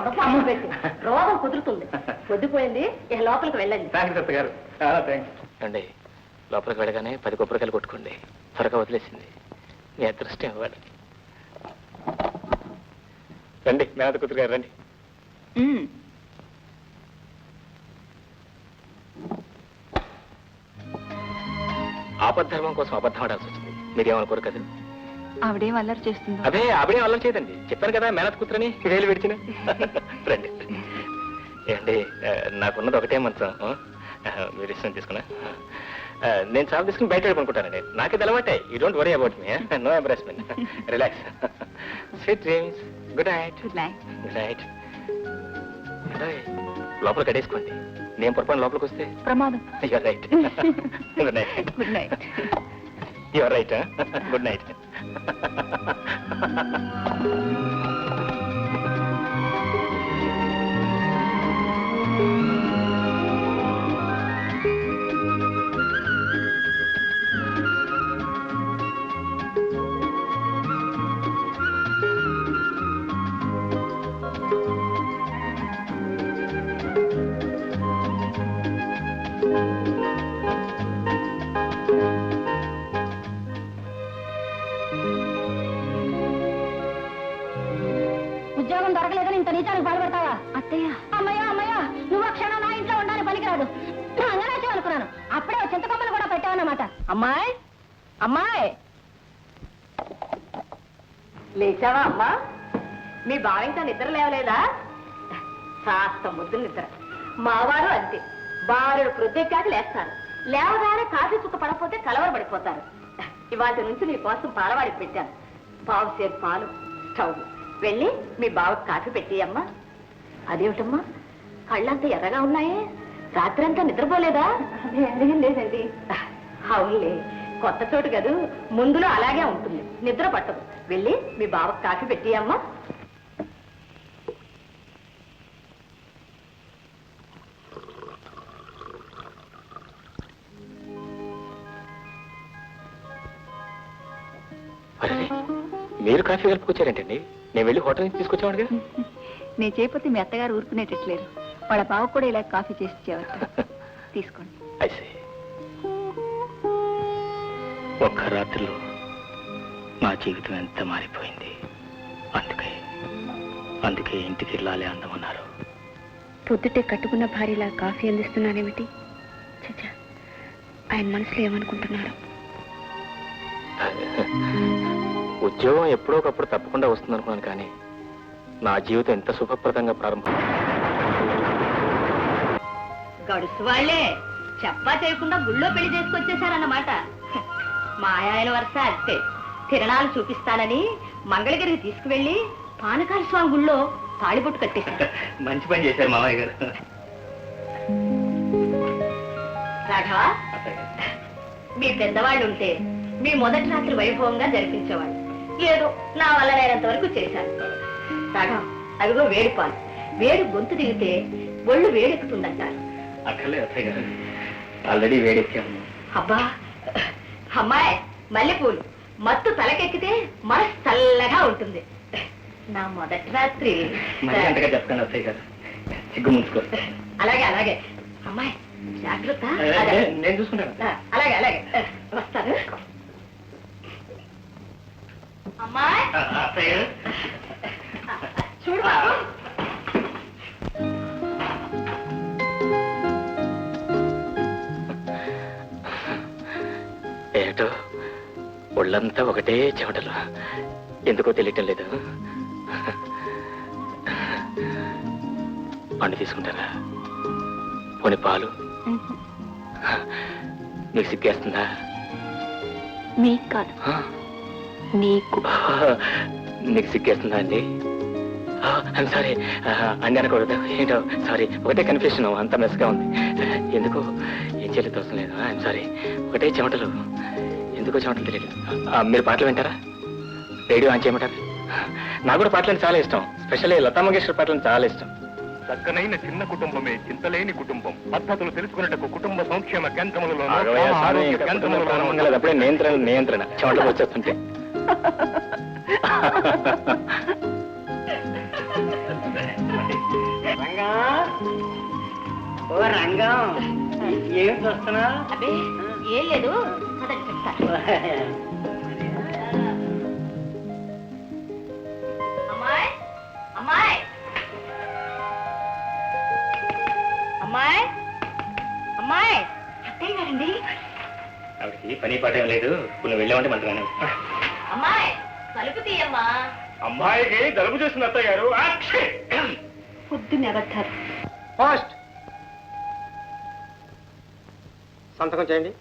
పెట్టి. రోగం కుదురుతుంది. పొద్దుపోయింది ఇక లోపలికి వెళ్ళండి. థ్యాంక్స్ అత్త గారు. చాలా థ్యాంక్స్ అండి లోపలికి వెళ్ళగానే పది కొబ్బరికాయలు కొట్టుకోండి. త్వరగా వదిలేసింది. మీ అదృష్టం ఇవ్వాలి. రండి మేనత కూతురు గారు రండి. ఆపద్ధర్మం కోసం అబద్ధం ఆడాల్సి వచ్చింది. మీరేమనుకోరు కదా? ఆవిడేం అల్లరి చేస్తుందో. అదే ఆవిడే అల్లం చేయదండి. చెప్పాను కదా మేనత్ కూతురని. వేలు విడిచిన. రండి. ఏండి నాకున్నది ఒకటే మంచం. మీరు ఇష్టం తీసుకున్నా. నేను చాలా తీసుకుని బయట పడుకుంటానండి నాకే అలవాటే. You don't worry about me no embarrassment relax sweet dreams good night good night good night లోపల కడేసుకోండి. నేను పొరపాటు లోపలికి వస్తే? ప్రమాదం. Your right good night good night your right good night Ha ha ha ha ha! అమ్మాయి అమ్మాయి. లేచావా అమ్మా? మీ బావ ఇంకా నిద్ర లేవలేదా? కాస్త ముద్దు నిద్ర. మావారు అంతే. బారుడు ప్రొద్దెక్కాక లేస్తారు. లేవగానే కాఫీ చుక్క పడకపోతే కలవరపడిపోతారు. ఇవాటి నుంచి నీ కోసం పాలవాడికి పెట్టాను. పావు సేపు పాలు స్టవ్. వెళ్ళి మీ బావకి కాఫీ పెట్టేయమ్మా అదేమిటమ్మా? కళ్ళంతా ఎర్రగా ఉన్నాయే? రాత్రంతా నిద్రపోలేదా? లేదండి. అవునులే కొత్త చోటు కదూ ముందులో అలాగే ఉంటుంది. నిద్ర పట్టదు. వెళ్ళి మీ బావకి కాఫీ పెట్టి అమ్మా. మీరు కాఫీ కలుపుకొచ్చారేంటండి? నేను వెళ్ళి హోటల్ నుంచి తీసుకొచ్చావాడుగా? నేను చేయకపోతే మీ అత్తగారు ఊరుకునేటట్లేరు. వాళ్ళ బావ కూడా ఇలా కాఫీ చేసి ఇచ్చేవారు. తీసుకోండి. అయితే ఒక్క రాత్రిలో నా జీవితం ఎంత మారిపోయింది? అందుకే అందుకే ఇంటికి వెళ్ళాలి అందమన్నారు. పొద్దుటే కట్టుకున్న భార్యలా కాఫీ అందిస్తున్నానేమిటి? చచ్చా ఆయన మనసులో ఏమనుకుంటున్నారు? ఉద్యోగం ఎప్పుడో ఒకప్పుడు తప్పకుండా వస్తుంది అనుకున్నాను కానీ నా జీవితం ఎంత సుఖప్రదంగా ప్రారంభం గడుసు వాళ్ళే. చెప్పా చేయకుండా గుళ్ళో పెళ్ళి చేసుకొచ్చేసారన్నమాట మా ఆయన వరుస అంతే. తిరణాలు చూపిస్తానని మంగళగిరికి తీసుకువెళ్ళి పానకాల స్వామి గుళ్ళో తాళిబొట్టు కట్టేశారు మంచి పని చేశారు మామయ్య గారు. రాఘవ మీ పెద్దవాళ్ళు ఉంటే మీ మొదటి రాత్రి వైభవంగా జరిపించేవాళ్ళు. ఏదో నా వల్ల నేనంత వరకు చేశాను రాఘవ అదిగో వేడి పాలు. వేడి గొంతు దిగితే ఒళ్ళు వేడెక్కుతుందంటారు. అక్కర్లే అత్తయ్య గారు. ఆల్రెడీ వేడెక్కాము. అబ్బా అమ్మాయి మల్లెపూలు. మత్తు తలకెక్కితే మనసు చల్లగా ఉంటుంది. నా మొదటి రాత్రి. అంతగా సిగ్గు ముంచుకో అలాగే అలాగే. అమ్మాయి జాగ్రత్త. నేను చూసుకుంటాను. అలాగే అలాగే. వస్తాను. అమ్మాయి. చూడు బాబు. ఏటో? ఒళ్ళంతా ఒకటే చెమటలు. ఎందుకో తెలియటం లేదు. పండు తీసుకుంటారా? పోనీ పాలు. మీకు సిగ్గేస్తుందా? మీకు కాదు? నీకు. నీకు సిగ్గేస్తుందా అండి? సారీ అండి అనకూడదు ఏంటో సారీ ఒకటే కన్ఫ్యూషన్ అంత మెస్గా ఉంది. ఎందుకు? ఏం చేయలేదు అవసరం లేదు. ఐఎమ్ సారీ ఒకటే చెమటలు. ఎందుకో చెమటలు తెలియదు. మీరు పాటలు వింటారా? రేడియో ఆన్ చేయమంటారా? నాకు కూడా పాటలు చాలా ఇష్టం. స్పెషల్లీ లతా మంగేశ్వర్ పాటలు చాలా ఇష్టం. చక్కనైన చిన్న కుటుంబమే చింతలేని కుటుంబం. పద్ధతులు తెలుసుకున్నట్టు కుటుంబ సంక్షేమ కేంద్రములలో నియంత్రణ నియంత్రణ. చెమటలు వచ్చేస్తుంటే. ఏం చూస్తున్నా అబ్బే ఏం లేదు పదండి చెప్తా. అమ్మాయి అమ్మాయి. అమ్మాయి అమ్మాయి. అత్తయ్య గారండి. ఆవిడకి పని పాట ఏం లేదు. నువ్వు వెళ్ళామంటే మంటగానే అమ్మాయి తలుపు తీయమ్మా. అమ్మాయికి జలుబు చేసిన అత్తయ్య గారు! పొద్దున్న పోస్ట్ సంతకం చేయండి.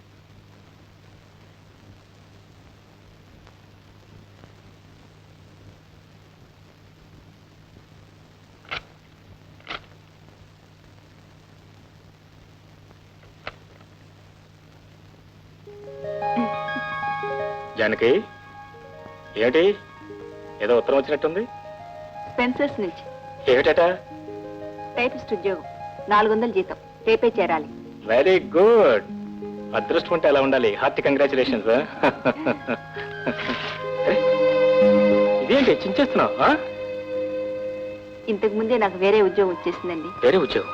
జానకి ఏమిటి? ఏదో ఉత్తరం వచ్చినట్టుంది? స్పెన్సర్స్ నుంచి. ఏమిటట? టైపిస్ట్ ఉద్యోగం. నాలుగు వందల జీతం. రేపే చేరాలి. Very good. అదృష్టం ఉంటే అలా ఉండాలి. హార్టీ కంగ్రాచులేషన్స్ ఇదేంటి? చించేస్తున్నావు? ఇంతకు ముందే నాకు వేరే ఉద్యోగం వచ్చేసిందండి. వేరే ఉద్యోగం?